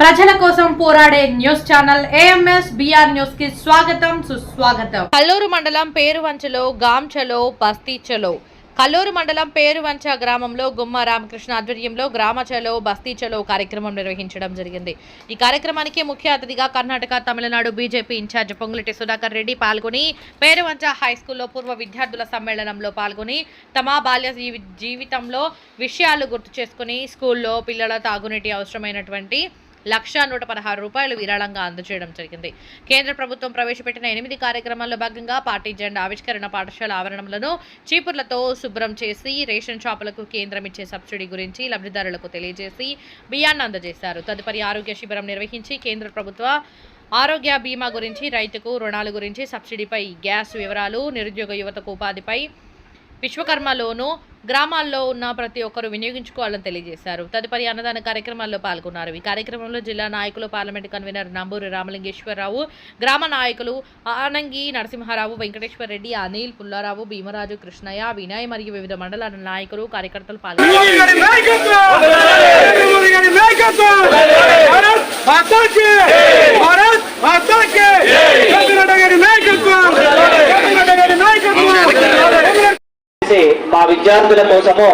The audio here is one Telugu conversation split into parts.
ప్రజల కోసం పోరాడే న్యూస్ ఛానల్ ఏఎంఎస్ బిఆర్ న్యూస్కి స్వాగతం సుస్వాగతం. కల్లూరు మండలం పేరువంచలో గాంచలో బస్తీచలో. కల్లూరు మండలం పేరువంచ గ్రామంలో గుమ్మ రామకృష్ణ ఆధ్వర్యంలో గ్రామచలో బస్తీచలో కార్యక్రమం నిర్వహించడం జరిగింది. ఈ కార్యక్రమానికి ముఖ్య అతిథిగా కర్ణాటక తమిళనాడు బీజేపీ ఇన్ఛార్జ్ పొంగులటి సుధాకర్ రెడ్డి పాల్గొని పేరువంచ హై స్కూల్లో పూర్వ విద్యార్థుల సమ్మేళనంలో పాల్గొని తమ బాల్య జీవితంలో విషయాలు గుర్తు చేసుకుని స్కూల్లో పిల్లల తాగునీటి అవసరమైనటువంటి లక్షా నూట పదహారు రూపాయలు విరాళంగా అందజేయడం జరిగింది. కేంద్ర ప్రభుత్వం ప్రవేశపెట్టిన ఎనిమిది కార్యక్రమాల్లో భాగంగా పార్టీ జెండా ఆవిష్కరణ పాఠశాల ఆవరణలను చీపుర్లతో శుభ్రం చేసి రేషన్ షాపులకు కేంద్రం ఇచ్చే సబ్సిడీ గురించి లబ్ధిదారులకు తెలియజేసి బియ్యాన్ని అందజేశారు. తదుపరి ఆరోగ్య శిబిరం నిర్వహించి కేంద్ర ప్రభుత్వ ఆరోగ్య బీమా గురించి రైతుకు రుణాల గురించి సబ్సిడీపై గ్యాస్ వివరాలు నిరుద్యోగ యువతకు ఉపాధిపై విశ్వకర్మలోను గ్రామాల్లో ఉన్న ప్రతి ఒక్కరూ వినియోగించుకోవాలని తెలియజేశారు. తదుపరి అన్నదాన కార్యక్రమాల్లో పాల్గొన్నారు. ఈ కార్యక్రమంలో జిల్లా నాయకులు పార్లమెంట్ కన్వీనర్ నంబూరి రామలింగేశ్వరరావు గ్రామ నాయకులు ఆనంగి నరసింహారావు వెంకటేశ్వర రెడ్డి అనిల్ పుల్లారావు భీమరాజు కృష్ణయ్య వినయ్ మరియు వివిధ మండలాల నాయకులు కార్యకర్తలు పాల్గొన్నారు. మా విద్యార్థుల కోసము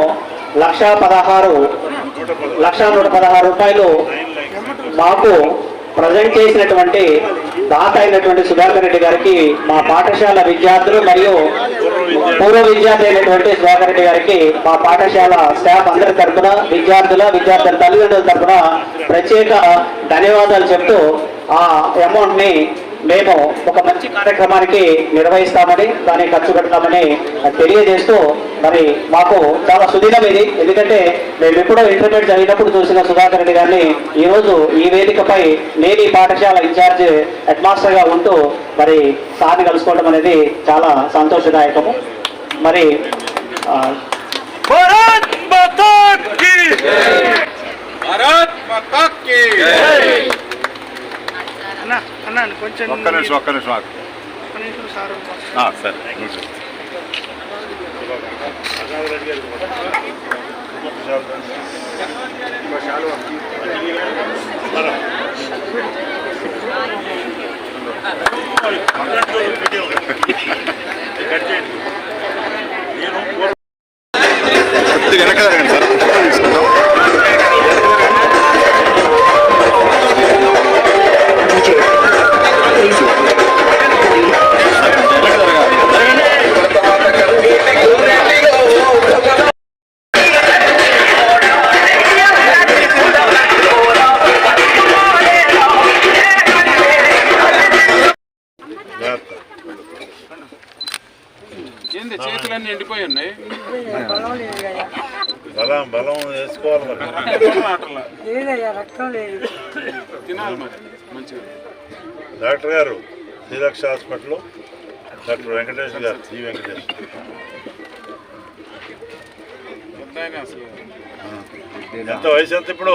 లక్ష పదహారు లక్ష నూట పదహారు రూపాయలు మాకు ప్రజెంట్ చేసినటువంటి దాత అయినటువంటి సుధాకర్ రెడ్డి గారికి మా పాఠశాల విద్యార్థులు మరియు పూర్వ విద్యార్థి అయినటువంటి సుధాకర్ రెడ్డి గారికి మా పాఠశాల స్టాఫ్ అందరి తరఫున విద్యార్థుల విద్యార్థుల తల్లిదండ్రుల తరఫున ప్రత్యేక ధన్యవాదాలు చెప్తూ ఆ అమౌంట్ని మేము ఒక మంచి కార్యక్రమానికి నిర్వహిస్తామని దాన్ని ఖర్చు పెడతామని తెలియజేస్తూ మరి మాకు చాలా సుదీనం ఇది. ఎందుకంటే మేము ఎప్పుడో ఇంటర్మీడియట్ జరిగినప్పుడు చూసిన సుధాకర్ రెడ్డి గారిని ఈ ఈ వేదికపై నేను ఈ పాఠశాల ఇన్ఛార్జ్ హెడ్మాస్టర్గా ఉంటూ మరి సార్ని కలుసుకోవడం అనేది చాలా సంతోషదాయకము. మరి కొంచెం ఒక్క నిమిషం ఒక్క నిమిషం ఆగు. ఒక్క నిమిషం సార్ వెనక జరగండి సార్. ఏంది చేతులన్నీ ఎండిపోయి ఉన్నాయి బలం బలం వేసుకోవాలి తినాలి మరి మంచిగా. డాక్టర్ గారు శ్రీరక్ష హాస్పిటల్ డాక్టర్ వెంకటేష్ గారు జీ వెంకటేష్. ఎంత వయసు ఎంత ఇప్పుడు?